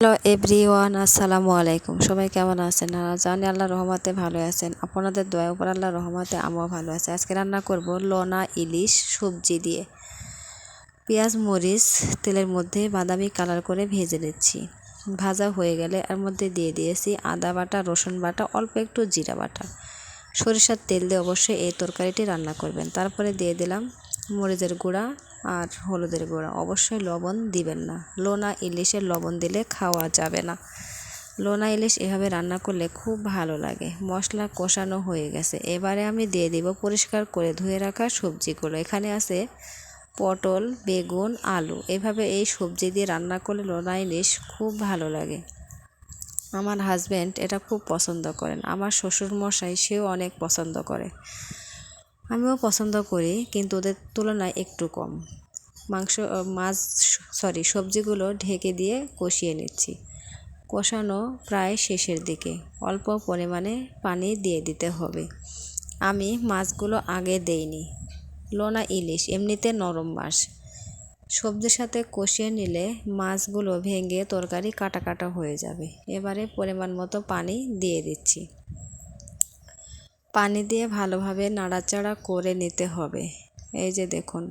Hello everyone, আসসালামু আলাইকুম। সবাই কেমন আছেন? জানি আল্লাহ রহমতে ভালো আছেন। আপনাদের দয়া উপর আল্লাহ রহমতে আমিও ভালো আছি। আজকে রান্না করব লোনা ইলিশ সবজি দিয়ে। পেঁয়াজ, মরিচ, তেলের মধ্যে বাদামি কালার করে ভেজে নিচ্ছি। ভাজা হয়ে গেলে এর মধ্যে দিয়ে দিয়েছি আদা বাটা, রসুন বাটা, অল্প একটু জিরা বাটা। সরিষার তেল দিয়ে অবশ্যই এই তরকারিটি রান্না করবেন। তারপরে দিয়ে দিলাম মরিচের গুঁড়া আর হলুদের গুঁড়া। অবশ্যই লবণ দিবেন না। লোনা ইলিশের লবণ দিলে খাওয়া যাবে না। লোনা ইলিশ এভাবে রান্না করলে খুব ভালো লাগে। মশলা কষানো হয়ে গেছে। এবারে আমি দিয়ে দিব পরিষ্কার করে ধুয়ে রাখা সবজিগুলো। এখানে আছে পটল, বেগুন, আলু। এভাবে এই সবজি দিয়ে রান্না করলে লোনা ইলিশ খুব ভালো লাগে। আমার হাজব্যান্ড এটা খুব পছন্দ করেন। আমার শ্বশুর মশাই সেও অনেক পছন্দ করে। আমিও পছন্দ করি, কিন্তু ওদের তুলনায় একটু কম। মাংস মাছ, সরি, সবজিগুলো ঢেকে দিয়ে কষিয়ে নিচ্ছি। কষানো প্রায় শেষের দিকে। অল্প পরিমাণে পানি দিয়ে দিতে হবে। আমি মাছগুলো আগে দেইনি। লোনা ইলিশ, এমনিতে নরম মাছ। সবজির সাথে কষিয়ে নিলে মাছগুলো ভেঙে তরকারি কাটা কাটা হয়ে যাবে। এবারে পরিমাণ মতো পানি দিয়ে দিচ্ছি। পানি দিয়ে ভালোভাবে নাড়াচাড়া করে নিতে হবে। এই যে দেখুন।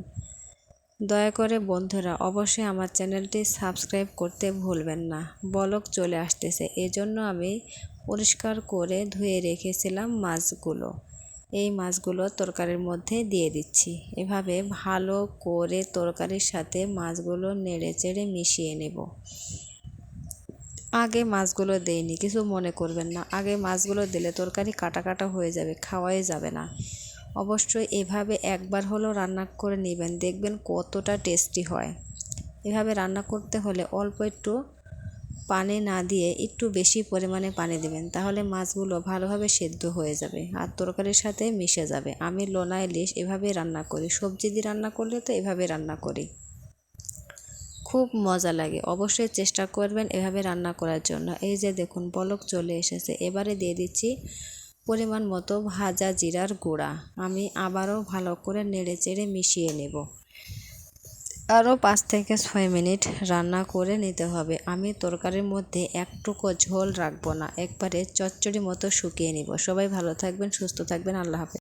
দয়া করে বন্ধুরা, অবশ্যই আমার চ্যানেলটি সাবস্ক্রাইব করতে ভুলবেন না। বলক চলে আসতেছে। এজন্য আমি পরিষ্কার করে ধুয়ে রেখেছিলাম মাছগুলো। এই মাছগুলো তরকারির মধ্যে দিয়ে দিচ্ছি। এভাবে ভালো করে তরকারির সাথে মাছগুলো নেড়ে চেড়ে মিশিয়ে নেব। আগে মাছগুলো দেইনি, কিছু মনে করবেন না। আগে মাছগুলো দিলে তরকারি কাটা কাটা হয়ে যাবে, খাওয়াই যাবে না। অবশ্যই এভাবে একবার হলেও রান্না করে নেবেন, দেখবেন কতটা টেস্টি হয়। এভাবে রান্না করতে হলে অল্প একটু পানি না দিয়ে একটু বেশি পরিমাণে পানি দেবেন, তাহলে মাছগুলো ভালোভাবে সেদ্ধ হয়ে যাবে আর তরকারির সাথে মিশে যাবে। আমি লোনা ইলিশ এভাবে রান্না করি, সবজি দিয়ে রান্না করলে তো এভাবে রান্না করি। খুব মজা লাগে। অবশ্যই চেষ্টা করবেন এভাবে রান্না করার জন্য। এই যে দেখুন, বলক চলে এসেছে। এবারে দিয়ে দিচ্ছি পরিমাণ মতো ভাজা জিরার গুঁড়া। আমি আবারও ভালো করে নেড়ে চেড়ে মিশিয়ে নেব। আরও পাঁচ থেকে ছয় মিনিট রান্না করে নিতে হবে। আমি তরকারির মধ্যে একটুকু ঝোল রাখব না। একবারে চচ্চড়ি মতো শুকিয়ে নিব। সবাই ভালো থাকবেন, সুস্থ থাকবেন। আল্লাহ হাফেজ।